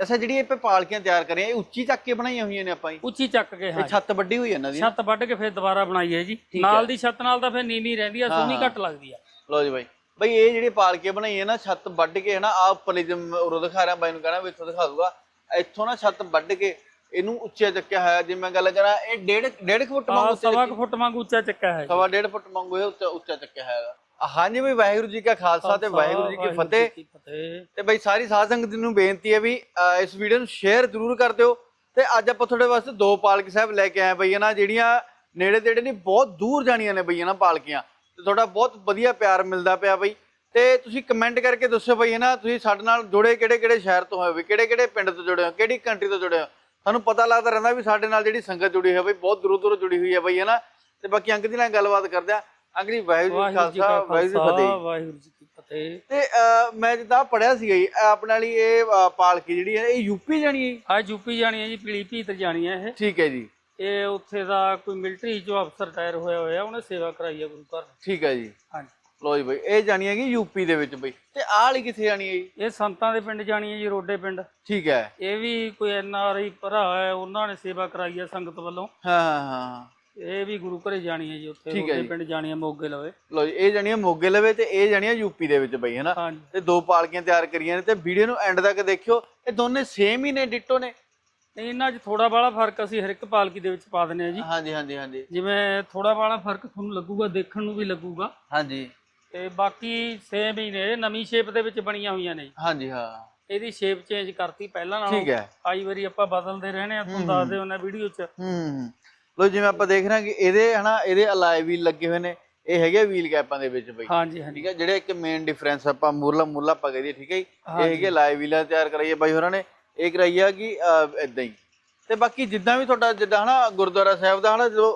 ਅੱਛਾ ਜਿਹੜੀ ਇਹ ਪਾਲਕੀਆਂ ਤਿਆਰ ਕਰੀਆਂ ਇਹ ਉੱਚੀ ਚੱਕ ਕੇ ਬਣਾਈਆਂ ਹੋਈਆਂ ਨੇ ਆਪਾਂ ਜੀ? ਉੱਚੀ ਚੱਕ ਕੇ ਹਾਂ ਛੱਤ ਵੱਡੀ ਹੋਈ ਹੈ ਇਹਨਾਂ ਦੀ। ਛੱਤ ਵੱਢ ਕੇ ਫਿਰ ਦੁਬਾਰਾ ਬਣਾਈ ਹੈ ਜੀ। ਨਾਲ ਦੀ ਛੱਤ ਨਾਲ ਤਾਂ ਫਿਰ ਨੀਵੀਂ ਰਹਿੰਦੀ ਆ ਸੋਹਣੀ ਘੱਟ ਲੱਗਦੀ ਆ। ਲਓ ਜੀ ਬਾਈ। ਬਈ ਇਹ ਜਿਹੜੀ ਪਾਲਕੀਆਂ ਬਣਾਈਆਂ ਨਾ ਛੱਤ ਵੱਢ ਕੇ ਹਨਾ ਆ ਉੱਪਰਲੀ ਜਿਵੇਂ ਉਰੋਂ ਦਿਖਾ ਰਿਹਾ ਬਾਈ ਨੂੰ ਕਹਿਣਾ ਵੀ ਇੱਥੋਂ ਦਿਖਾ ਦੂਗਾ। ਇੱਥੋਂ ਨਾ ਛੱਤ ਵੱਢ ਕੇ ਇਹਨੂੰ ਉੱਚਾ ਚੱਕਿਆ ਹੋਇਆ ਜੇ ਮੈਂ ਗੱਲ ਕਰਾਂ ਇਹ ਡੇਢ ਡੇਢ ਕੁ ਫੁੱਟ ਸਵਾ ਕੁ ਫੁੱਟ ਵਾਂਗੂ ਉੱਚਾ ਚੱਕਾ ਹੈ ਜੀ। ਸਵਾ ਡੇਢ ਫੁੱਟ ਵਾਂਗੂ ਇਹ ਉੱਚਾ ਉੱਚਾ ਚੱਕਿਆ ਹੋਇਆ ਹਾਂਜੀ ਬਈ ਵਾਹਿਗੁਰੂ ਜੀ ਕਾ ਖਾਲਸਾ ਤੇ ਵਾਹਿਗੁਰੂ ਜੀ ਕੀ ਫਤਿਹ। ਤੇ ਬਈ ਸਾਰੀ ਸਾਧ ਸੰਗਤ ਨੂੰ ਬੇਨਤੀ ਹੈ ਵੀ ਇਸ ਵੀਡੀਓ ਨੂੰ ਸ਼ੇਅਰ ਜ਼ਰੂਰ ਕਰ ਦਿਓ। ਤੇ ਅੱਜ ਆਪਾਂ ਤੁਹਾਡੇ ਵਾਸਤੇ ਦੋ ਪਾਲਕੀ ਸਾਹਿਬ ਲੈ ਕੇ ਆਏ ਬਈ ਨਾ ਜਿਹੜੀਆਂ ਨੇੜੇ ਤੇੜੇ ਨਹੀਂ ਬਹੁਤ ਦੂਰ ਜਾਣੀਆਂ ਨੇ ਬਈ ਨਾ ਪਾਲਕੀਆਂ। ਤੇ ਤੁਹਾਡਾ ਬਹੁਤ ਵਧੀਆ ਪਿਆਰ ਮਿਲਦਾ ਪਿਆ ਬਈ। ਤੇ ਤੁਸੀਂ ਕਮੈਂਟ ਕਰਕੇ ਦੱਸੋ ਬਈ ਨਾ ਤੁਸੀਂ ਸਾਡੇ ਨਾਲ ਜੁੜੇ ਕਿਹੜੇ ਕਿਹੜੇ ਸ਼ਹਿਰ ਤੋਂ ਹੋਏ ਵੀ ਕਿਹੜੇ ਕਿਹੜੇ ਪਿੰਡ ਤੋਂ ਜੁੜੇ ਹੋ ਕਿਹੜੀ ਕੰਟਰੀ ਤੋਂ ਜੁੜੇ ਹੋ। ਸਾਨੂੰ ਪਤਾ ਲੱਗਦਾ ਰਹਿੰਦਾ ਵੀ ਸਾਡੇ ਨਾਲ ਜਿਹੜੀ ਸੰਗਤ ਜੁੜੀ ਹੈ ਬਈ ਬਹੁਤ ਦੂਰੋਂ ਦੂਰੋਂ ਜੁੜੀ ਹੋਈ ਹੈ ਬਈ ਹੈ ਨਾ। ਤੇ ਬਾਕੀ ਅੰਕ ਜੀ ਨਾਲ ਗੱਲਬਾਤ ਕਰਦੇ ਆ ਜੀ ਵਾਹਿਗੁਰੂ ਜੀ ਜੀ ਖਾਲਸਾ ਵਾਹਿਗੁਰੂ ਜੀ ਕੀ ਫਤਿਹ। ਖਾਲਸਾ ਵਾਹਿਗੁਰੂ ਜੀ ਕੀ ਫਤਿਹ। ਤੇ ਮੈਂ ਜਿੱਦਾਂ ਪੜਿਆ ਸੀਗਾ ਜੀ ਆਪਣੇ ਵਾਲੀ ਇਹ ਪਾਲਕੀ ਜਿਹੜੀ ਹੈ ਇਹ ਯੂਪੀ ਜਾਣੀ ਹੈ ਜੀ? ਆ ਯੂਪੀ ਜਾਣੀ ਹੈ ਜੀ ਪੀਲੀ ਭੀਤ ਜਾਣੀ ਹੈ ਇਹ। ਠੀਕ ਹੈ ਜੀ। ਇਹ ਉੱਥੇ ਦਾ ਕੋਈ ਮਿਲਟਰੀ ਚੋਂ ਅਫਸਰ ਰਿਟਾਇਰ ਹੋਇਆ ਹੋਇਆ ਉਹਨੇ ਸੇਵਾ ਕਰਾਈ ਹੈ ਗੁਰੂ ਘਰ। ਠੀਕ ਹੈ ਜੀ। ਹਾਂਜੀ। ਲੋ ਜੀ ਬਈ ਇਹ ਜਾਣੀ ਹੈਗੀ ਯੂਪੀ ਦੇ ਵਿੱਚ ਬਈ। ਤੇ ਆਹ ਵਾਲੀ ਕਿੱਥੇ ਜਾਣੀ ਹੈ ਜੀ? ਇਹ ਸੰਤਾਂ ਦੇ ਪਿੰਡ ਜਾਣੀ ਹੈ ਜੀ ਰੋਡੇ ਪਿੰਡ। ਠੀਕ ਹੈ। ਇਹ ਵੀ ਕੋਈ ਐਨ ਆਰ ਆਈ ਭਰਾ ਹੈ ਉਹਨਾਂ ਨੇ ਸੇਵਾ ਕਰਾਈ ਹੈ ਸੰਗਤ ਵੱਲੋਂ। ਹਾਂ ਹਾਂ ਹਾਂ। ਇਹ ਵੀ ਗੁਰੂ ਘਰੇ ਜਾਣੀ ਹੈ ਜੀ ਉੱਥੇ ਠੀਕ ਹੈ ਰੋਡੇ ਜੀ। ਪਿੰਡ ਜਾਣੀ ਹੈ ਮੋਗੇ ਲਵੇ। ਲੋ ਜੀ ਇਹ ਜਾਣੀ ਹੈ ਮੋਗੇ ਲਵੇ ਤੇ ਇਹ ਜਾਣੀ ਹੈ ਯੂਪੀ ਦੇ ਵਿੱਚ ਬਈ ਹੈਨਾ? ਹਾਂਜੀ। ਤੇ ਦੋ ਪਾਲਕੀਆਂ ਤਿਆਰ ਕਰੀਆਂ ਨੇ ਤੇ ਵੀਡੀਓ ਨੂੰ ਐਂਡ ਤੱਕ ਦੇਖਿਓ ਇਹ ਦੋਨੇ ਸੇਮ ਹੀ ਨੇ ਡਿਟੋ ਨੇ? ਤੇ ਇਹਨਾਂ 'ਚ ਥੋੜਾ ਬਾਲਾ ਫ਼ਰਕ ਅਸੀਂ ਹਰ ਇੱਕ ਪਾਲਕੀ ਦੇ ਵਿੱਚ ਪਾ ਦਿੰਦੇ ਆ ਜੀ। ਹਾਂਜੀ ਹਾਂਜੀ ਹਾਂਜੀ। ਜਿਵੇਂ ਥੋੜਾ ਬਾਲਾ ਫ਼ਰਕ ਤੁਹਾਨੂੰ ਲੱਗੂਗਾ ਦੇਖਣ ਨੂੰ ਵੀ ਲੱਗੂਗਾ। ਹਾਂਜੀ। ਤੇ ਬਾਕੀ ਸੇਮ ਹੀ ਨੇ ਨਵੀਂ ਸ਼ੇਪ ਦੇ ਵਿੱਚ ਬਣੀਆਂ ਹੋਈਆਂ ਨੇ। ਜੀ। ਹਾਂਜੀ ਹਾਂ। ਇਹਦੀ ਸ਼ੇਪ ਚੇਂਜ ਕਰਤੀ ਪਹਿਲਾਂ ਨਾਲੋਂ। ਠੀਕ ਹੈ। ਆਈ ਵਾਰੀ ਆਪਾਂ ਬਦਲਦੇ ਰਹਿਣੇ ਆ ਤੁਹਾਨੂੰ ਦੱਸਦੇ ਹੁੰਨੇ ਵੀਡੀਓ 'ਚ। ਹੂੰ। ਲੋ ਜਿਵੇਂ ਆਪਾਂ ਦੇਖ ਰਹੇ ਹਾਂ ਕਿ ਇਹਦੇ ਹਨਾ ਇਹਦੇ ਅਲਾਈ ਵੀਲ ਲੱਗੇ ਹੋਏ ਨੇ। ਇਹ ਹੈਗੇ ਵੀਲ ਕੈਪਾਂ ਦੇ ਵਿੱਚ ਬਈ। ਹਾਂਜੀ ਹਾਂਜੀ। ਠੀਕ ਹੈ ਜਿਹੜੇ ਇੱਕ ਮੇਨ ਡਿਫਰੈਂਸ ਆਪਾਂ ਮੂਰਲਾ ਮੂਰਲਾ ਆਪਾਂ ਕਹਦੇ ਠੀਕ ਹੈ ਜੀ? ਇਹ ਹੈਗੇ ਲਾਈਵ ਵੀਲਾਂ ਤਿਆਰ ਕਰਾਈਏ ਬਾਈ ਹੋਰਾਂ ਨੇ। ਇਹ ਕਰਾਈ ਆ ਕਿ ਇਦਾਂ ਹੀ। ਤੇ ਬਾਕੀ ਜਿੱਦਾਂ ਵੀ ਤੁਹਾਡਾ ਜਿੱਦਾਂ ਹਨਾ ਗੁਰਦੁਆਰਾ ਸਾਹਿਬ ਦਾ ਹਨਾ ਜੋ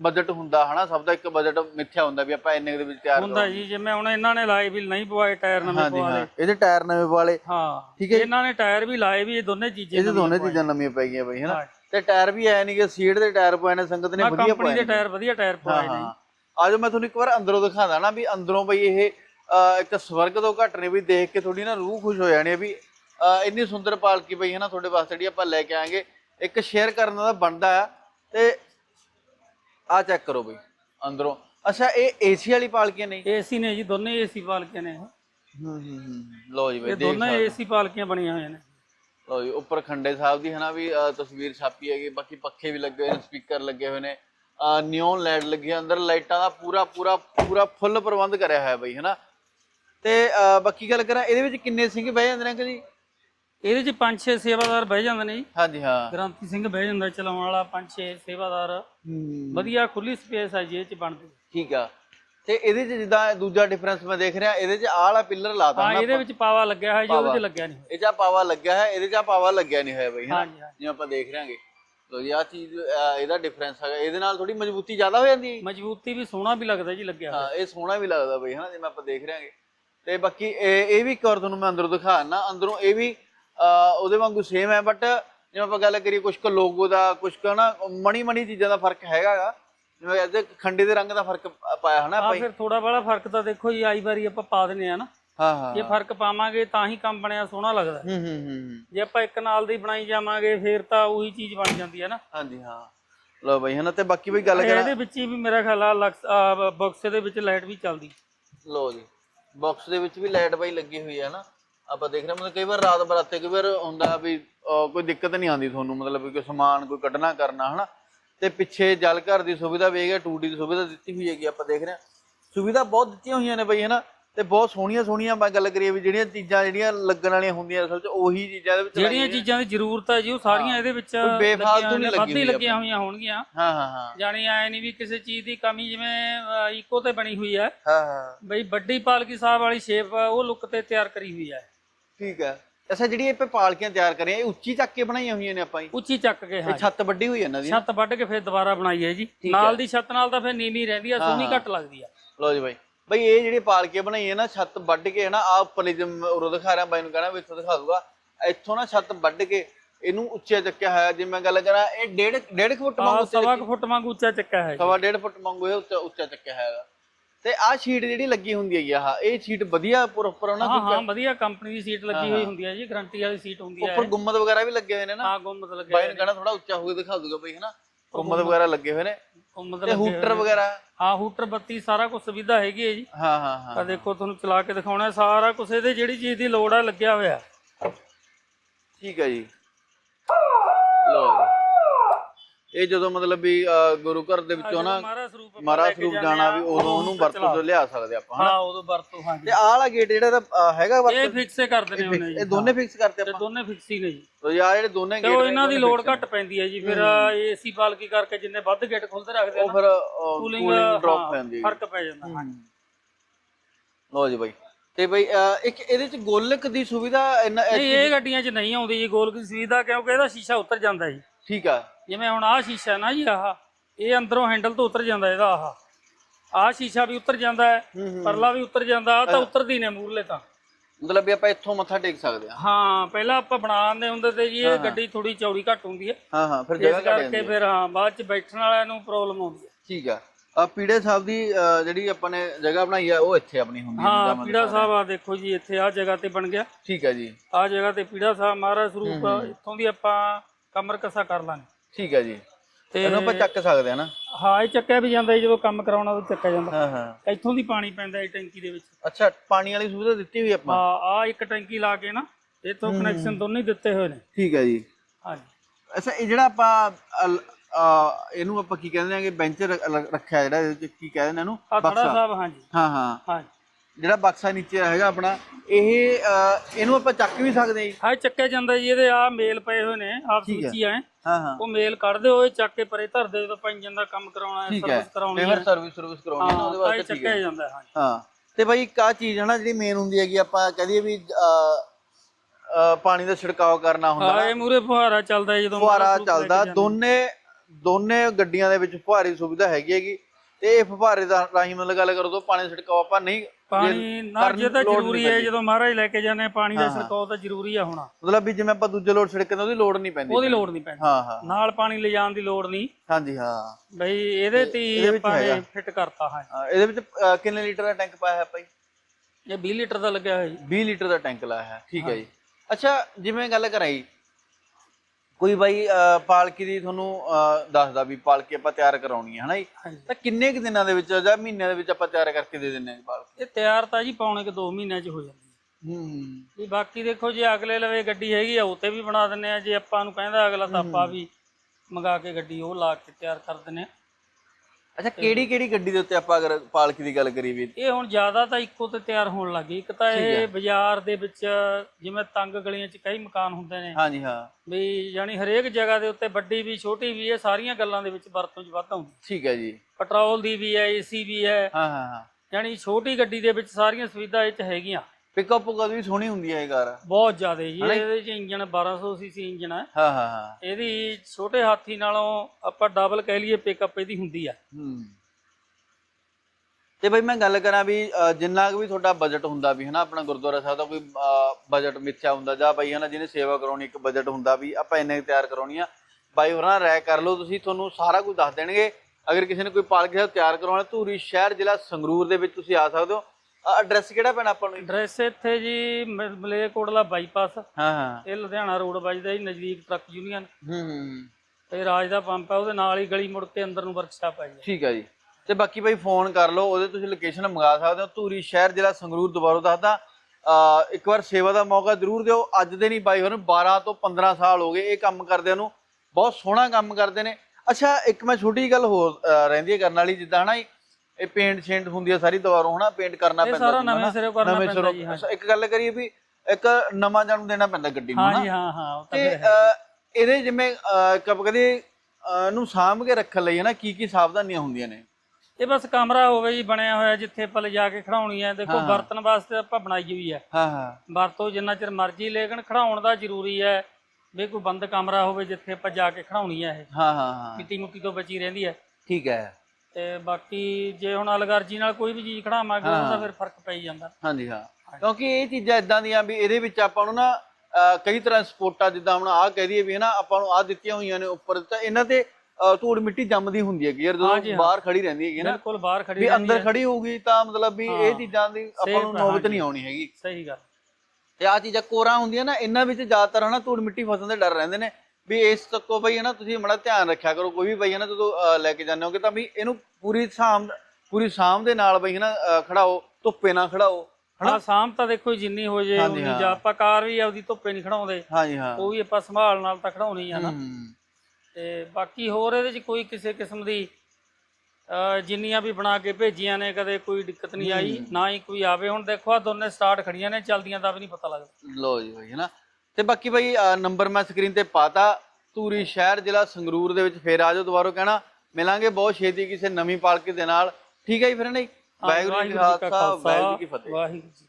ਬਜਟ ਹੁੰਦਾ ਹਨਾ ਸਭ ਦਾ ਇੱਕ ਬਜਟ ਮਿੱਥਿਆ ਹੁੰਦਾ ਵੀ ਆਪਾਂ ਇੰਨੇ ਦੇ ਵਿੱਚ ਤਿਆਰ ਹੁੰਦਾ ਜੀ ਜਿਵੇਂ ਹੁਣ ਇਹਨਾਂ ਨੇ ਲਾਏ ਵੀ ਨਹੀਂ ਪਵਾਏ ਟਾਇਰ ਨਵੇਂ ਹਾਂਜੀ ਪਵਾ ਹਾਂ। ਲਏ। ਇਹਦੇ ਟਾਇਰ ਨਵੇਂ ਵਾਲੇ ਹਾਂ। ਠੀਕ ਹੈ। ਇਹਨਾਂ ਨੇ ਟਾਇਰ ਵੀ ਲਾਏ ਵੀ ਇਹ ਦੋਨੇ ਚੀਜ਼ਾਂ ਇਹਦੇ ਦੋਨੇ ਚੀਜ਼ਾਂ ਨਵੀਆਂ ਪੈ ਗਈਆਂ ਬਈ ਹਨਾ। ਤੇ ਟਾਇਰ ਵੀ ਨਹੀਂ ਕਿ ਸੀਟ ਦੇ ਟਾਇਰ ਪਵਾਏ ਨੇ ਸੰਗਤ ਨੇ ਵਧੀਆ ਕੰਪਨੀ ਦੇ ਨੇ। ਟਾਇਰ ਵਧੀਆ ਟਾਇਰ ਪਵਾਏ ਨੇ। ਆਜੋ ਮੈਂ ਤੁਹਾਨੂੰ ਇੱਕ ਵਾਰ ਅੰਦਰੋਂ ਦਿਖਾਦਾ ਨਾ ਵੀ ਅੰਦਰੋਂ ਬਈ ਇਹ ਅਹ, ਇੱਕ ਸਵਰਗ ਤੋਂ ਘੱਟ ਨਹੀਂ ਵੀ ਦੇਖ ਕੇ ਥੋੜੀ ਨਾ ਰੂਹ ਖੁਸ਼ ਹੋ ਜਾਣੀ ਹੈ ਵੀ ਅਹ, ਇੰਨੀ ਸੁੰਦਰ ਪਾਲਕੀ ਪਈ ਹੈ ਨਾ ਤੁਹਾਡੇ ਵਾਸਤੇ ਜਿਹੜੀ ਆਪਾਂ ਲੈ ਕੇ ਆਵਾਂਗੇ। ਇੱਕ ਸ਼ੇਅਰ ਕਰਨ ਦਾ ਬਣਦਾ ਆ ਤੇ ਆ ਚੈੱਕ ਕਰੋ ਬਈ ਅੰਦਰੋਂ। ਅੱਛਾ ਇਹ ਏਸੀ ਵਾਲੀ ਪਾਲਕੀਆਂ ਨਹੀਂ ਏਸੀ ਨੇ ਜੀ ਦੋਨੇ ਏਸੀ ਪਾਲਕੀਆਂ ਨੇ ਇਹ। ਹੂੰ ਹੂੰ ਲਓ ਜੀ ਬਈ ਇਹ ਦੇਖ ਦੋਨੇ ਏਸੀ ਪਾਲਕੀਆਂ ਬਣੀਆਂ ਹੋਈਆਂ ਨੇ। ਲਓ ਜੀ ਉੱਪਰ ਖੰਡੇ ਸਾਹਿਬ ਦੀ ਹਨਾ ਵੀ ਅਹ, ਤਸਵੀਰ ਛਾਪੀ ਹੈਗੀ ਬਾਕੀ ਪੱਖੇ ਵੀ ਲੱਗੇ ਹੋਏ ਨੇ ਸਪੀਕਰ ਲੱਗੇ ਹੋਏ ਨੇ। ਨਿਓਨ ਲਾਈਟ ਲੱਗੀ ਹੈ ਅੰਦਰ ਲਾਈਟਾਂ ਦਾ ਪੂਰਾ ਪੂਰਾ ਪੂਰਾ ਫੁੱਲ ਪ੍ਰਬੰਧ ਕਰਿਆ ਹੋਇਆ ਬਈ ਹਨਾ ਤੇ ਅਹ, ਬਾਕੀ ਗੱਲ ਕਰਾਂ ਇਹਦੇ ਵਿੱਚ ਕਿੰਨੇ ਸਿੰਘ ਬਹਿ ਜਾਂਦੇ ਨੇ ਅੰਕਲ ਜੀ? ਇਹਦੇ 'ਚ ਪੰਜ ਛੇ ਸੇਵਾਦਾਰ ਬਹਿ ਜਾਂਦੇ ਨੇ ਜੀ। ਹਾਂਜੀ ਹਾਂ। ਗ੍ਰਾਂਤੀ ਸਿੰਘ ਬਹਿ ਜਾਂਦਾ ਚਲਾਉਣ ਵਾਲਾ ਪੰਜ ਛੇ ਸੇਵਾਦਾਰ। ਹੂੰ। ਵਧੀਆ ਖੁੱਲੀ ਸਪੇਸ ਹੈ ਜੀ ਇਹ 'ਚ ਬਣਦੀ। ਠੀਕ ਆ। ਤੇ ਇਹਦੇ ਚ ਜਿੱਦਾਂ ਦੂਜਾ ਡਿਫਰੈਂਸ ਮੈਂ ਦੇਖ ਰਿਹਾ ਇਹਦੇ ਚ ਆਹ ਵਾਲਾ ਪਿੱਲਰ ਲਾਤਾ ਹਾਂ ਇਹਦੇ ਵਿੱਚ ਪਾਵਾ ਲੱਗਿਆ ਹੋਇਆ ਜੀ ਉਹਦੇ 'ਚ ਲੱਗਿਆ ਨਹੀਂ ਇਹ ਚ ਆਹ ਪਾਵਾ ਲੱਗਿਆ ਹੈ ਇਹਦੇ ਚ ਆਹ ਪਾਵਾ ਲੱਗਿਆ ਨਹੀਂ ਹੋਇਆ ਬਈ ਹਾਂਜੀ ਹਾਂ ਜਿਵੇਂ ਆਪਾਂ ਦੇਖ ਰਹੇ ਹਾਂਗੇ ਲੋ ਜੀ ਆਹ ਚੀਜ਼ ਅਹ, ਇਹਦਾ ਡਿਫਰੈਂਸ ਹੈਗਾ। ਇਹਦੇ ਨਾਲ ਥੋੜੀ ਮਜ਼ਬੂਤੀ ਜ਼ਿਆਦਾ ਹੋ ਜਾਂਦੀ ਹੈ ਮਜ਼ਬੂਤੀ ਵੀ ਸੋਹਣਾ ਵੀ ਲੱਗਦਾ ਜੀ ਲੱਗਿਆ ਹੋਇਆ। ਹਾਂ ਇਹ ਸੋਹਣਾ ਵੀ ਲੱਗਦਾ ਬਈ ਹਨਾ? ਜਿਵੇਂ ਆਪਾਂ ਦੇਖ ਰਹੇ ਹਾਂਗੇ ਤੇ ਬਾਕੀ ਇਹ ਇਹ ਵੀ ਇੱਕ ਵਾਰ ਤੁਹਾਨੂੰ ਮੈਂ ਅੰਦਰੋਂ ਦਿਖਾਣਾ ਅੰਦਰੋਂ ਇਹ ਵੀ ਅਹ, ਉਹਦੇ ਵਾਂਗੂ ਸੇਮ ਹੈ ਬਟ ਜਿਵੇਂ ਆਪਾਂ ਗੱਲ ਕਰੀਏ ਕੁਝ ਕੁ ਲੋਗੋ ਦਾ ਕੁਝ ਕੁ ਨਾ ਮਣੀ ਮਣੀ ਚੀਜ਼ਾਂ ਦਾ ਫ਼ਰਕ ਹੈਗਾਗਾ ਜਿਵੇਂ ਇਹਦੇ ਖੰਡੇ ਦੇ ਰੰਗ ਦਾ ਫ਼ਰਕ ਪਾਇਆ ਹਨਾ ਆ ਆਪਾਂ ਫਿਰ ਥੋੜਾ ਬੜਾ ਫ਼ਰਕ ਤਾਂ ਦੇਖੋ ਜੀ ਆਈ ਵਾਰੀ ਆਪਾਂ ਪਾ ਦਿੰਨੇ ਆ ਨਾ। ਹਾਂ ਹਾਂ ਜੇ ਫ਼ਰਕ ਪਾਵਾਂਗੇ ਤਾਂ ਹੀ ਕੰਮ ਬਣਿਆ ਸੋਹਣਾ ਲੱਗਦਾ। ਹੂੰ ਹੂੰ ਹੂੰ ਜੇ ਆਪਾਂ ਇੱਕ ਨਾਲ ਦੀ ਬਣਾਈ ਜਾਵਾਂਗੇ ਫਿਰ ਤਾਂ ਉਹੀ ਚੀਜ਼ ਬਣ ਜਾਂਦੀ ਹੈ ਨਾ। ਹਾਂਜੀ ਹਾਂ। ਲੋ ਬਈ ਹਨਾ ਤੇ ਬਾਕੀ ਵੀ ਗੱਲ ਕਰਾਂ। ਇਹਦੇ ਵਿੱਚ ਹੀ ਵੀ ਮੇਰਾ ਖਿਆਲ ਆ ਬਾਕਸ ਦੇ ਵਿੱਚ ਲਾਈਟ ਵੀ ਚੱਲਦੀ। ਲੋ ਜੀ ਬਾਕਸ ਦੇ ਵਿੱਚ ਵੀ ਲਾਈਟ ਬਾਈ ਲੱਗੀ ਹੋਈ ਹੈ ਨਾ। ਆਪਾਂ ਦੇਖ ਰਹੇ ਮਤਲਬ ਕਈ ਵਾਰ ਰਾਤ ਬਰਾਤੇ ਕਈ ਵਾਰ ਹੁੰਦਾ ਵੀ ਕੋਈ ਦਿੱਕਤ ਨਹੀਂ ਆਉਂਦੀ ਤੁਹਾਨੂੰ ਮਤਲਬ ਕੋਈ ਸਮਾਨ ਕੋਈ ਕੱਢਣਾ ਕਰਨਾ ਹਨਾ। ਤੇ ਪਿੱਛੇ ਜਲ ਘਰ ਦੀ ਸੁਵਿਧਾ ਵੀ ਹੈਗੀ ਟੂਟੀ ਦੀ ਸੁਵਿਧਾ ਦਿੱਤੀ ਹੋਈ ਹੈਗੀ ਆਪਾਂ ਦੇਖ ਰਹੇ ਹਾਂ। ਸੁਵਿਧਾ ਬਹੁਤ ਦਿੱਤੀਆਂ ਹੋਈਆਂ ਨੇ ਬਈ ਹਨਾ? ਤੇ ਬਹੁਤ ਸੋਹਣੀਆਂ ਸੋਹਣੀਆਂ ਆਪਾਂ ਗੱਲ ਕਰੀਏ ਵੀ ਜਿਹੜੀਆਂ ਚੀਜ਼ਾਂ ਜਿਹੜੀਆਂ ਲੱਗਣ ਵਾਲੀਆਂ ਹੁੰਦੀਆਂ ਅਸਲ 'ਚ ਉਹੀ ਚੀਜ਼ਾਂ ਦੇ ਵਿੱਚ ਜਿਹੜੀਆਂ ਚੀਜ਼ਾਂ ਦੀ ਜ਼ਰੂਰਤ ਹੈ ਜੀ ਉਹ ਸਾਰੀਆਂ ਇਹਦੇ ਵਿੱਚ ਬੇਫਾਲਤੂ ਨਹੀਂ ਲੱਗੀਆਂ ਲੱਗੀ ਵੱਧ ਹੀ ਹੋਈ ਲੱਗੀਆਂ ਹੋਈਆਂ ਹੋਣਗੀਆਂ। ਹਾਂ ਹਾਂ ਹਾਂ। ਜਾਣੀ ਐ ਨਹੀਂ ਵੀ ਕਿਸੇ ਚੀਜ਼ ਦੀ ਕਮੀ ਜਿਵੇਂ ਇਕੋ ਤੇ ਬਣੀ ਹੋਈ ਹੈ ਹਾਂ ਹਾਂ। ਬਈ ਵੱਡੀ ਪਾਲਕੀ ਸਾਹਿਬ ਵਾਲੀ ਸ਼ੇਪ ਉਹ ਲੁੱਕ ਤੇ ਤਿਆਰ ਕਰੀ ਹੋਈ ਹੈ ਠੀਕ ਹੈ ਅੱਛਾ ਜਿਹੜੀ ਇਹ ਪਾਲਕੀਆਂ ਤਿਆਰ ਕਰੀਆਂ ਇਹ ਉੱਚੀ ਚੱਕ ਕੇ ਬਣਾਈਆਂ ਹੋਈਆਂ ਨੇ ਆਪਾਂ ਜੀ? ਉੱਚੀ ਚੱਕ ਕੇ ਹਾਂ ਛੱਤ ਵੱਡੀ ਹੋਈ ਹੈ ਇਹਨਾਂ ਦੀ। ਛੱਤ ਵੱਢ ਕੇ ਫਿਰ ਦੁਬਾਰਾ ਬਣਾਈ ਹੈ ਜੀ। ਨਾਲ ਦੀ ਛੱਤ ਨਾਲ ਤਾਂ ਫਿਰ ਨੀਵੀਂ ਰਹਿੰਦੀ ਆ ਸੋਹਣੀ ਘੱਟ ਲੱਗਦੀ ਆ। ਲਓ ਜੀ ਬਾਈ। ਬਈ ਇਹ ਜਿਹੜੀ ਪਾਲਕੀਆਂ ਬਣਾਈਆਂ ਨਾ ਛੱਤ ਵੱਢ ਕੇ ਹਨਾ ਆ ਉੱਪਰਲੀ ਜਿਵੇਂ ਉਰੋਂ ਦਿਖਾ ਰਿਹਾ ਬਾਈ ਨੂੰ ਕਹਿਣਾ ਵੀ ਇੱਥੋਂ ਦਿਖਾ ਦੂਗਾ। ਇੱਥੋਂ ਨਾ ਛੱਤ ਵੱਢ ਕੇ ਇਹਨੂੰ ਉੱਚਾ ਚੱਕਿਆ ਹੋਇਆ ਜੇ ਮੈਂ ਗੱਲ ਕਰਾਂ ਇਹ ਡੇਢ ਡੇਢ ਕੁ ਫੁੱਟ ਸਵਾ ਕੁ ਫੁੱਟ ਵਾਂਗੂ ਉੱਚਾ ਚੱਕਾ ਹੈ ਜੀ। ਸਵਾ ਡੇਢ ਫੁੱਟ ਵਾਂਗੂ ਇਹ ਉੱਚਾ ਉੱਚਾ ਚੱਕਿਆ ਹੋਇਆ ਤੇ ਆਹ ਸ਼ੀਟ ਜਿਹੜੀ ਲੱਗੀ ਹੁੰਦੀ ਹੈਗੀ ਆਹ ਇਹ ਸ਼ੀਟ ਵਧੀਆ ਪ੍ਰੋਪਰ ਉਹਨਾਂ ਹਾਂ ਹਾਂ ਵਧੀਆ ਕੰਪਨੀ ਦੀ ਸੀਟ ਲੱਗੀ ਹੋਈ ਹੁੰਦੀ ਹੈ ਜੀ ਗਾਰੰਟੀ ਵਾਲੀ ਸੀਟ ਹੁੰਦੀ ਹੈ ਉੱਪਰ ਗੁੰਮਤ ਵਗੈਰਾ ਵੀ ਲੱਗੇ ਹੋਏ ਨੇ ਨਾ। ਹਾਂ ਗੁੰਮਤ ਲੱਗੇ ਬਾਈ ਨੂੰ ਕਹਿਣਾ ਥੋੜਾ ਉੱਚਾ ਹੋ ਕੇ ਦਿਖਾ ਦੂਗਾ ਬਈ ਹਨਾ? ਗੁੰਮਤ ਵਗੈਰਾ ਲੱਗੇ ਹੋਏ ਨੇ। ਗੁੰਮਤ ਤੇ ਹੂਟਰ ਵਗੈਰਾ। ਹਾਂ ਹੂਟਰ ਬੱਤੀ ਸਾਰਾ ਕੁਝ ਸੁਵਿਧਾ ਹੈਗੀ ਹੈ ਜੀ। ਹਾਂ ਹਾਂ ਹਾਂ। ਆ ਦੇਖੋ ਤੁਹਾਨੂੰ ਚਲਾ ਕੇ ਦਿਖਾਉਣਾ ਸਾਰਾ ਕੁਝ ਇਹਦੇ ਜਿਹੜੀ ਚੀਜ਼ ਦੀ ਲੋੜ ਆ ਲੱਗਿਆ ਹੋਇਆ। ਠੀਕ ਹੈ ਜੀ। ਇਹ ਜਦੋਂ ਮਤਲਬ ਵੀ ਅਹ, ਗੁਰੂ ਘਰ ਦੇ ਵਿੱਚੋਂ ਨਾ ਮਾਰਾ ਸਰੂਪ ਕੇ ਜਾਂਦੇ ਜਾਣਾ ਵੀ ਉਦੋਂ ਉਹਨੂੰ ਵਰਤੋਂ ਤੋਂ ਲਿਆ ਸਕਦੇ ਆਪਾਂ ਹਨਾ? ਹਾਂ ਉਦੋਂ ਵਰਤੋਂ ਹਾਂ ਜੀ। ਤੇ ਆਹ ਵਾਲਾ ਗੇਟ ਜਿਹੜਾ ਇਹਦਾ ਅਹ, ਹੈਗਾ ਇਹ ਵਰਤੋਂ ਫਿਕਸੇ ਕਰ ਦਿੰਦੇ ਹੁੰਦੇ ਜੀ। ਇਹ ਦੋਨੇ ਫਿਕਸ ਕਰਤੇ ਆਪਾਂ? ਦੋਨੇ ਫਿਕਸ ਹੀ ਨੇ ਜੀ। ਤੇ ਆ ਜਿਹੜੇ ਦੋਨੇ ਤੇ ਗੇਟ ਉਹ ਇਹਨਾਂ ਦੀ ਲੋਡ ਘੱਟ ਪੈਂਦੀ ਹੈ ਜੀ ਫਿਰ ਏਸੀ ਪਾਲਕੀ ਕਰਕੇ ਜਿੰਨੇ ਵੱਧ ਗੇਟ ਖੁੱਲਦੇ ਰੱਖਦੇ ਆ ਉਹ ਨਾ ਫਿਰ ਕੂਲਿੰਗ ਡ੍ਰੌਪ ਪੈਂਦੀ ਹੈ ਫ਼ਰਕ ਪੈ ਜਾਂਦਾ ਹਾਂ ਲੋ ਜੀ ਬਾਈ। ਤੇ ਬਾਈ ਅਹ, ਇੱਕ ਇਹਦੇ ਚ ਗੋਲਕ ਦੀ ਸੁਵਿਧਾ ਇੰਨਾ- ਨਹੀਂ ਇਹ ਗੱਡੀਆਂ 'ਚ ਨਹੀਂ ਆਉਂਦੀ ਜੀ ਗੋਲ ਦੀ ਸੁਵਿਧਾ ਕਿਉਂਕਿ ਇਹਦਾ ਸ਼ੀਸ਼ਾ ਉਤਰ ਜਾਂਦਾ ਜੀ। ਠੀਕ ਆ। ਜਿਵੇਂ ਹੁਣ ਆਹ ਸ਼ੀਸ਼ਾ ਨਾ ਜੀ ਆਹ ਇਹ ਅੰਦਰੋਂ ਹੈਂਡਲ ਤੋਂ ਉਤਰ ਜਾਂਦਾ ਇਹਦਾ ਆਹ। ਆਹ ਸ਼ੀਸ਼ਾ ਵੀ ਉਤਰ ਜਾਂਦਾ ਹੈ ਪਰਲਾ ਵੀ ਉਤਰ ਜਾਂਦਾ ਆਹ ਤਾਂ ਉਤਰਦੀ ਨੇ ਮੂਰਲੇ ਤਾਂ। ਮਤਲਬ ਵੀ ਆਪਾਂ ਇੱਥੋਂ ਮੱਥਾ ਟੇਕ ਸਕਦੇ ਹਾਂ। ਹਾਂ ਪਹਿਲਾਂ ਆਪਾਂ ਬਣਾਉਂਦੇ ਹੁੰਦੇ ਤੇ ਜੀ ਇਹ ਗੱਡੀ ਥੋੜੀ ਚੌੜੀ ਘੱਟ ਹੁੰਦੀ ਹੈ। ਹਾਂ ਹਾਂ ਫਿਰ ਜਗ੍ਹਾ ਘੱਟ ਕਰਕੇ ਫਿਰ ਹਾਂ ਬਾਅਦ ਚ ਬੈਠਣ ਵਾਲਿਆਂ ਨੂੰ ਪ੍ਰੋਬਲਮ ਆਉਂਦੀ ਹੈ। ਠੀਕ ਆ। ਆ ਪੀੜੇ ਸਾਹਿਬ ਦੀ ਜਿਹੜੀ ਆਪਾਂ ਨੇ ਜਗ੍ਹਾ ਬਣਾਈ ਆ ਉਹ ਇੱਥੇ ਆਪਣੀ ਹੁੰਦੀ ਹੈ ਪੀੜਾ ਸਾਹਿਬ ਆ ਦੇਖੋ ਜੀ ਇੱਥੇ ਆ ਜਗ੍ਹਾ ਤੇ ਬਣ ਗਿਆ। ਠੀਕ ਆ ਜੀ। ਆ ਜਗ੍ਹਾ ਤੇ ਪੀੜਾ ਸਾਹਿਬ ਮਹਾਰਾਜ ਸਰੂਪ ਇੱਥੋਂ ਦੀ ਆਪਾਂ ਕਮਰ ਕਸਾ ਕਰ ਲਾਂਗੇ। ਠੀਕ ਆ ਜੀ। ਤੇ ਇਹਨੂੰ ਆਪਾਂ ਚੱਕ ਸਕਦੇ ਆ ਨਾ। ਹਾਂ ਇਹ ਚੱਕਿਆ ਵੀ ਜਾਂਦਾ ਜੀ, ਜਦੋਂ ਕੰਮ ਕਰਾਉਣਾ ਉਹ ਚੱਕਿਆ ਜਾਂਦਾ। ਹਾਂ ਹਾਂ। ਇੱਥੋਂ ਦੀ ਪਾਣੀ ਪੈਂਦਾ ਇਹ ਟੈਂਕੀ ਦੇ ਵਿੱਚ। ਅੱਛਾ ਪਾਣੀ ਵਾਲੀ ਸੁਵਿਧਾ ਦਿੱਤੀ ਹੋਈ ਆਪਾਂ। ਆ ਆ ਇੱਕ ਟੈਂਕੀ ਲਾ ਕੇ ਨਾ ਇੱਥੋਂ ਕਨੈਕਸ਼ਨ ਦੋਨੇ ਹੀ ਦਿੱਤੇ ਹੋਏ ਨੇ। ਠੀਕ ਆ ਜੀ। ਹਾਂਜੀ। ਅੱਛਾ ਇਹ ਜਿਹੜਾ ਆਪਾਂ ਅਲ- ਇਹਨੂੰ ਆਪਾਂ ਕੀ ਕਹਿੰਦੇ ਆਂਗੇ ਬੈਂਚ ਰੱਖਿਆ ਜਿਹੜਾ ਇਹਦੇ ਚ ਕੀ ਕਹਿੰਦੇ ਨੇ ਇਹਨੂੰ? ਆ ਥੜਾ ਸਾਹਿਬ ਹਾਂਜੀ। ਹਾਂ ਹਾਂ। ਹਾਂਜੀ। ਜਿਹੜਾ ਬਕਸਾ ਨੀਚੇ ਹੈਗਾ ਆਪਣਾ ਇਹ ਅਹ, ਇਹਨੂੰ ਆਪਾਂ ਚੱਕ ਵੀ ਸਕਦੇ ਹਾਂ ਜੀ। ਹਾਂ ਚੱਕਿਆ ਜਾਂਦਾ ਜੀ ਇਹਦੇ ਆ ਮੇਲ ਪਏ ਹੋਏ ਨੇ ਆਪ ਸੂਚੀ ਆਏ ਹਾਂ ਹਾਂ। ਉਹ ਮੇਲ ਕੱਢਦੇ ਹੋਏ ਚੱਕ ਕੇ ਪਰੇ ਧਰਦੇ ਜਦੋਂ ਪੰਜਨ ਦਾ ਕੰਮ ਕਰਾਉਣਾ ਹੈ ਠੀਕ ਹੈ। ਸਰਵਿਸ ਕਰਾਉਣੀ ਹੈ। ਫਿਰ ਸਰਵਿਸ ਸਰਵਿਸ ਕਰਾਉਣੀ ਹੈ ਨਾ ਉਹਦੇ ਹਾਂ ਇਹ ਵਾਸਤੇ ਠੀਕ ਹੈ। ਚੱਕਿਆ ਜਾਂਦਾ ਹਾਂ ਹਾਂ। ਤੇ ਬਾਈ ਇੱਕ ਆਹ ਚੀਜ਼ ਹੈ ਨਾ ਜਿਹੜੀ ਮੇਨ ਹੁੰਦੀ ਹੈਗੀ ਆਪਾਂ ਕਹਦੀਏ ਵੀ ਅਹ, ਅਹ, ਪਾਣੀ ਦਾ ਛਿੜਕਾਅ ਕਰਨਾ ਹੁੰਦਾ ਹਾਂ ਇਹ ਮੂਰੇ ਫੁਹਾਰਾ ਚੱਲਦਾ ਹੈ ਜਦੋਂ ਫੁਹਾਰਾ ਚੱਲਦਾ ਦੋਨੇ ਦੋਨੇ ਗੱਡੀਆਂ ਦੇ ਵਿੱਚ ਫੁਹਾਰੇ ਦੀ ਸੁਵਿਧਾ ਹੈਗੀ ਹੈਗੀ। ਤੇ ਇਹ ਫੁਹਾਰੇ ਦਾ ਰਾਹੀਂ ਮਤਲਬ ਗੱਲ ਕਰੋ ਤਾਂ ਪਾਣੀ ਦਾ ਛਿੜਕਾਅ ਆਪਾਂ ਨਹੀਂ ਪਾਣੀ ਨਾ ਜੇ ਤਾਂ ਜ਼ਰੂਰੀ ਹੈ ਜਦੋਂ ਮਹਾਰਾਜ ਲੈ ਕੇ ਜਾਂਦੇ ਆ ਪਾਣੀ ਦਾ ਛਿੜਕਾਅ ਤਾਂ ਜ਼ਰੂਰੀ ਆ ਹੋਣਾ। ਮਤਲਬ ਵੀ ਜਿਵੇਂ ਆਪਾਂ ਦੂਜੇ ਲੋਡ ਛਿੜਕਦੇ ਉਹਦੀ ਲੋੜ ਨਹੀਂ ਪੈਂਦੀ ਉਹਦੀ ਲੋੜ ਨਹੀਂ ਪੈਣੀ। ਹਾਂ ਹਾਂ। ਨਾਲ ਪਾਣੀ ਲਿਜਾਣ ਦੀ ਲੋੜ ਨਹੀਂ। ਹਾਂਜੀ ਹਾਂ। ਬਈ ਇਹਦੇ ਤੇ ਹੀ ਆਪਾਂ ਇਹ ਫਿੱਟ ਕਰਤਾ ਹਾਂ। ਹਾਂ, ਇਹਦੇ ਵਿੱਚ ਅਹ, ਕਿੰਨੇ ਲੀਟਰ ਦਾ ਟੈਂਕ ਪਾਇਆ ਹੈ ਭਾਈ? ਇਹ 20 ਲੀਟਰ ਦਾ ਲੱਗਿਆ ਹੋਇਆ ਜੀ। 20 ਲੀਟਰ ਦਾ ਟੈਂਕ ਲਾਇਆ ਹੈ। ਠੀਕ ਹੈ ਜੀ। ਅੱਛਾ ਜਿਵੇਂ ਗੱਲ ਕਰਾਈ ਕੋਈ ਬਾਈ ਅਹ, ਪਾਲਕੀ ਦੀ ਤੁਹਾਨੂੰ ਅਹ, ਦੱਸਦਾ ਵੀ ਪਾਲਕੀ ਆਪਾਂ ਤਿਆਰ ਕਰਾਉਣੀ ਹੈ ਹਨਾ ਜੀ? ਹਾਂਜੀ। ਤਾਂ ਕਿੰਨੇ ਕੁ ਦਿਨਾਂ ਦੇ ਵਿੱਚ ਜਾਂ ਮਹੀਨਿਆਂ ਦੇ ਵਿੱਚ ਆਪਾਂ ਤਿਆਰ ਕਰਕੇ ਦੇ ਦਿੰਨੇ ਆ ਜੀ ਪਾਲਕੀ? ਇਹ ਤਿਆਰ ਤਾਂ ਜੀ ਪੌਣੇ ਕਿ 2 ਮਹੀਨਿਆਂ ਚ ਹੋ ਜਾਂਦੀ ਹੈ। ਹੂੰ। ਵੀ ਬਾਕੀ ਦੇਖੋ ਜੇ ਅਗਲੇ ਲਵੇ ਗੱਡੀ ਹੈਗੀ ਆ ਉਹ ਤੇ ਵੀ ਬਣਾ ਦਿੰਨੇ ਆ। ਜੇ ਆਪਾਂ ਨੂੰ ਕਹਿੰਦਾ ਅਗਲਾ ਤਾਂ ਆਪਾਂ ਵੀ ਮੰਗਾ ਕੇ ਗੱਡੀ ਉਹ ਲਾ ਕੇ ਤਿਆਰ ਕਰ ਦਿੰਨੇ ਆ। ਅੱਛਾ ਕਿਹੜੀ ਕਿਹੜੀ ਗੱਡੀ ਦੇ ਉੱਤੇ ਆਪਾਂ ਅਗਰ ਪਾਲਕੀ ਦੀ ਗੱਲ ਕਰੀਏ ਵੀ? ਇਹ ਹੁਣ ਜ਼ਿਆਦਾ ਤਾਂ ਇੱਕੋ ਤੇ ਤਿਆਰ ਹੋਣ ਲੱਗੀ ਇੱਕ ਤਾਂ ਇਹ ਬਾਜ਼ਾਰ ਦੇ ਵਿੱਚ ਜਿਵੇਂ ਤੰਗ ਗਲੀਆਂ 'ਚ ਕਈ ਮਕਾਨ ਹੁੰਦੇ ਨੇ। ਹਾਂਜੀ ਹਾਂ। ਵੀ ਯਾਨੀ ਹਰੇਕ ਜਗ੍ਹਾ ਦੇ ਉੱਤੇ ਵੱਡੀ ਵੀ ਛੋਟੀ ਵੀ ਇਹ ਸਾਰੀਆਂ ਗੱਲਾਂ ਦੇ ਵਿੱਚ ਵਰਤੋਂ 'ਚ ਵਾਧਾ ਹੁੰਦਾ ਠੀਕ ਹੈ ਜੀ। ਪੈਟਰੋਲ ਦੀ ਵੀ ਹੈ ਏਸੀ ਵੀ ਹੈ। ਹਾਂ ਹਾਂ ਹਾਂ। ਯਾਨੀ ਛੋਟੀ ਗੱਡੀ ਦੇ ਵਿੱਚ ਸਾਰੀਆਂ ਸੁਵਿਧਾ ਇਹ 'ਚ ਹੈਗੀਆਂ। ਪਿਕਅਪ ਵੀ ਸੋਹਣੀ ਹੁੰਦੀ ਹੈ ਇਹ ਕਾਰ। ਬਹੁਤ ਜ਼ਿਆਦਾ ਜੀ ਇਹਦੇ 'ਚ ਇੰਜਨ 1200 ਸੀਸੀ ਇੰਜਨ ਹੈ ਹਾਂ ਹਾਂ ਹਾਂ। ਇਹਦੀ ਛੋਟੇ ਹਾਥੀ ਨਾਲੋਂ ਆਪਾਂ ਡਬਲ ਕਹਿ ਲਈਏ ਪਿਕਅਪ ਇਹਦੀ ਹੁੰਦੀ ਆ। ਹੂੰ। ਤੇ ਬਈ ਮੈਂ ਗੱਲ ਕਰਾਂ ਵੀ ਜਿੰਨਾ ਕੁ ਵੀ ਤੁਹਾਡਾ ਬਜਟ ਹੁੰਦਾ ਵੀ ਹਨਾ ਆਪਣਾ ਗੁਰਦੁਆਰਾ ਸਾਹਿਬ ਦਾ ਕੋਈ ਬਜਟ ਮਿੱਥਿਆ ਹੁੰਦਾ ਜਾਂ ਬਈ ਹਨਾ ਜਿਹਨੇ ਸੇਵਾ ਕਰਾਉਣੀ ਇੱਕ ਬਜਟ ਹੁੰਦਾ ਵੀ ਆਪਾਂ ਇੰਨੇ ਕੁ ਤਿਆਰ ਕਰਾਉਣੀ ਆ। ਬਾਈ ਹੋਰਾਂ ਰਾਇ ਕਰ ਲਓ ਤੁਸੀਂ ਤੁਹਾਨੂੰ ਸਾਰਾ ਕੁਝ ਦੱਸ ਦੇਣਗੇ। ਅਗਰ ਕਿਸੇ ਨੇ ਕੋਈ ਪਾਲਕੀ ਸਾਹਿਬ ਤਿਆਰ ਕਰਾਉਣਾ ਧੂਰੀ ਸ਼ਹਿਰ ਜ਼ਿਲ੍ਹਾ ਸੰਗਰੂਰ ਦੇ ਵਿੱਚ ਤੁਸੀਂ ਆ ਸਕਦੇ ਹੋ। ਐਡਰੈਸ ਕਿਹੜਾ ਪੈਣਾ ਆਪਾਂ ਨੂੰ ਐਡਰੈਸ ਇੱਥੇ ਜੀ ਮ- ਮਲੇਰਕੋਟਲਾ ਬਾਈਪਾਸ ਹਾਂ ਹਾਂ। ਇਹ ਲੁਧਿਆਣਾ ਰੋਡ ਵੱਜਦਾ ਜੀ ਨਜ਼ਦੀਕ ਟਰੱਕ ਯੂਨੀਅਨ ਹੂੰ ਹੂੰ ਤੇ ਰਾਜ ਦਾ ਪੰਪ ਹੈ ਉਹਦੇ ਨਾਲ ਹੀ ਗਲੀ ਮੁੜ ਕੇ ਅੰਦਰ ਨੂੰ ਵਰਕਸ਼ਾਪ ਹੈ ਜੀ। ਠੀਕ ਹੈ ਜੀ। ਤੇ ਬਾਕੀ ਭਾਈ ਫੋਨ ਕਰ ਲਓ ਉਹਦੇ ਤੁਸੀਂ ਲੋਕੇਸ਼ਨ ਮੰਗਾ ਸਕਦੇ ਹੋ। ਧੂਰੀ ਸ਼ਹਿਰ ਜ਼ਿਲ੍ਹਾ ਸੰਗਰੂਰ ਦੁਬਾਰਾ ਦੱਸਦਾ। ਅਹ ਇੱਕ ਵਾਰ ਸੇਵਾ ਦਾ ਮੌਕਾ ਜ਼ਰੂਰ ਦਿਓ। ਅੱਜ ਦੇ ਨਹੀਂ ਬਾਈ ਹੋਰ 12 ਤੋਂ 15 ਸਾਲ ਹੋ ਗਏ ਇਹ ਕੰਮ ਕਰਦਿਆਂ ਨੂੰ। ਬਹੁਤ ਸੋਹਣਾ ਕੰਮ ਕਰਦੇ ਨੇ। ਅੱਛਾ ਇੱਕ ਮੈਂ ਛੋਟੀ ਗੱਲ ਹੋਰ ਅਹ ਰਹਿੰਦੀ ਹੈ ਕਰਨ ਵਾਲੀ ਜਿੱਦਾਂ ਹਨਾ ਜੀ, ਇਹ ਪੇਂਟ ਸ਼ੇਂਟ ਹੁੰਦੀ ਹੈ ਸਾਰੀ ਦੁਬਾਰੋਂ ਹਨਾ? ਪੇਂਟ ਕਰਨਾ ਪੈਂਦਾ ਸਾਰਾ ਨਵੇਂ। ਸਿਰੋਂ ਕਰਨਾ ਪੈਂਦਾ ਜੀ, ਹਾਂ। ਇੱਕ ਗੱਲ ਕਰੀਏ ਵੀ ਇੱਕ ਨਵਾਂ ਜਨਮ ਦੇਣਾ ਪੈਂਦਾ ਗੱਡੀ ਨੂੰ ਹਾਂ ਹਨਾ? ਜੀ ਹਾਂ ਹਾਂ ਉਹ ਤਾਂ ਇਹਦੇ ਜਿਵੇਂ ਕਬ ਕਦੇ ਨੂੰ ਸਾਂਭ ਕੇ ਰੱਖਣ ਲਈ ਹਨਾ ਕੀ ਕੀ ਸਾਵਧਾਨੀਆਂ ਹੁੰਦੀਆਂ ਨੇ? ਇਹ ਬਸ ਕਮਰਾ ਹੋਵੇ ਜੀ ਬਣਿਆ ਹੋਇਆ ਜਿੱਥੇ ਆਪਾਂ ਲਿਜਾ ਕੇ ਖੜਾਉਣੀ ਹੈ ਦੇਖੋ ਵਰਤਨ ਵਾਸਤੇ ਆਪਾਂ ਬਣਾਈ ਹੋਈ ਹੈ ਹਾਂ ਹਾਂ। ਵਰਤੋ ਜਿੰਨਾ ਚਿਰ ਮਰਜ਼ੀ ਲੇਕਿਨ ਖੜਾਉਣ ਦਾ ਜ਼ਰੂਰੀ ਹੈ ਵੀ ਕੋਈ ਬੰਦ ਕਮਰਾ ਹੋਵੇ ਜਿੱਥੇ ਆਪਾਂ ਜਾ ਕੇ ਖੜਾਉਣੀ ਹੈ ਇਹ। ਹਾਂ ਹਾਂ ਹਾਂ। ਮਿੱਟੀ ਮੁੱਟੀ ਤੋਂ ਬਚੀ ਰਹਿੰਦੀ ਹੈ ਠੀਕ ਹੈ। ਤੇ ਬਾਕੀ ਜੇ ਹੁਣ ਅਲਗਰਜੀ ਨਾਲ ਕੋਈ ਵੀ ਚੀਜ਼ ਖੜਾਵਾਂਗੇ ਉਹਦਾ ਫਿਰ ਫ਼ਰਕ ਪਈ ਜਾਂਦਾ ਹਾਂਜੀ ਹਾਂ ਕਿਉਂਕਿ ਇਹ ਚੀਜ਼ਾਂ ਇਦਾਂ ਦੀਆਂ ਵੀ ਇਹਦੇ ਵਿੱਚ ਆਪਾਂ ਨੂੰ ਨਾ ਕਈ ਤਰ੍ਹਾਂ ਸਪੋਰਟਾਂ ਜਿੱਦਾਂ ਹੁਣ ਆਹ ਕਹਿ ਦਈਏ ਵੀ ਹਨਾ ਆਪਾਂ ਨੂੰ ਆਹ ਦਿੱਤੀਆਂ ਹੋਈਆਂ ਨੇ ਉੱਪਰ ਤਾਂ ਇਹਨਾਂ ਤੇ ਧੂੜ ਮਿੱਟੀ ਜੰਮਦੀ ਹੁੰਦੀ ਹੈਗੀ ਯਾਰ ਹਾਂਜੀ, ਜਦੋਂ ਹਾਂ। ਬਾਹਰ ਖੜੀ ਰਹਿੰਦੀ ਹੈਗੀ ਨਾ ਬਿਲਕੁਲ ਬਾਹਰ ਖੜੀ ਵੀ ਅੰਦਰ ਹੈ। ਖੜੀ ਹੋਊਗੀ ਤਾਂ ਮਤਲਬ ਵੀ ਇਹ ਹਾਂ। ਚੀਜ਼ਾਂ ਦੀ ਆਪਾਂ ਨੂੰ ਹੈ, ਨੌਬਤ। ਨਹੀਂ ਆਉਣੀ ਹੈਗੀ ਸਹੀ ਗੱਲ ਤੇ ਆ ਚੀਜ਼ਾਂ ਕੋਰਾਂ ਹੁੰਦੀਆਂ ਨਾ ਇਹਨਾਂ ਵਿੱਚ ਜ਼ਿਆਦਾਤਰ ਹਨਾ ਧੂੜ ਮਿੱਟੀ ਫਸਣ ਦੇ ਡਰ ਰਹਿੰਦੇ ਨੇ ਵੀ ਇਸ ਤੱਕੋ ਬਈ ਹਨਾ ਤੁਸੀਂ ਬੜਾ ਧਿਆਨ ਰੱਖਿਆ ਕਰੋ ਕੋਈ ਵੀ ਬਈ ਹਨਾ ਜਦੋਂ ਅ, ਲੈ ਕੇ ਜਾਂਦੇ ਹੋਗੇ ਤਾਂ ਵੀ ਇਹਨੂੰ ਪੂਰੀ ਸ਼ਾਮ ਪੂਰੀ ਸ਼ਾਮ ਦੇ ਨਾਲ ਬਈ ਹਨਾ ਅ, ਖੜਾਓ ਧੁੱਪੇ ਨਾ ਖੜਾਓ ਹਾਂ ਸ਼ਾਮ ਤਾਂ ਦੇਖੋ ਜਿੰਨੀ ਹੋ ਜੇ ਉਨੀ ਹਾਂ। ਜਾਂ ਆਪਾਂ ਕਾਰ ਵੀ ਆਪਦੀ ਧੁੱਪੇ ਨਹੀਂ ਖੜਾਉਂਦੇ ਹਾਂਜੀ ਹਾਂ। ਉਹ ਵੀ ਆਪਾਂ ਸੰਭਾਲ ਨਾਲ ਤਾਂ ਖੜਾਉਣੀ ਆ ਨਾ। ਹੂੰ। ਤੇ ਬਾਕੀ ਹੋਰ ਇਹਦੇ ਚ ਕੋਈ ਕਿਸੇ ਕਿਸਮ ਦੀ ਜਿੰਨੀਆਂ ਵੀ ਬਣਾ ਕੇ ਭੇਜੀਆਂ ਨੇ ਕਦੇ ਕੋਈ ਦਿੱਕਤ ਨਹੀਂ ਆਈ ਨਾ ਹੀ ਕੋਈ ਆਵੇ। ਹੁਣ ਦੇਖੋ ਆ ਦੋਨੇ ਸਟਾਰਟ ਖੜੀਆਂ ਨੇ ਚਲਦੀਆਂ ਦਾ ਵੀ ਨਹੀਂ ਪਤਾ ਲੱਗਦਾ। ਲੋ ਜੀ ਬਈ ਹਨਾ ਤੇ ਬਾਕੀ ਬਈ ਅ, ਨੰਬਰ ਮੈਂ ਸਕਰੀਨ ਤੇ ਪਾਤਾ। ਧੂਰੀ ਸ਼ਹਿਰ ਜ਼ਿਲ੍ਹਾ ਸੰਗਰੂਰ ਦੇ ਵਿੱਚ ਫੇਰ ਆ ਜਾਓ ਦੁਬਾਰਾ ਕਹਿਣਾ। ਮਿਲਾਂਗੇ ਬਹੁਤ ਛੇਤੀ ਕਿਸੇ ਨਵੀਂ ਪਾਲਕੀ ਦੇ ਨਾਲ। ਠੀਕ ਹੈ ਜੀ ਫਿਰ ਨਹੀਂ ਵਾਹਿਗੁਰੂ ਜੀ ਕਾ ਖਾਲਸਾ ਵਾਹਿਗੁਰੂ ਜੀ ਕੀ ਫਤਿਹ। ਵਾਹਿਗੁਰੂ ਜੀ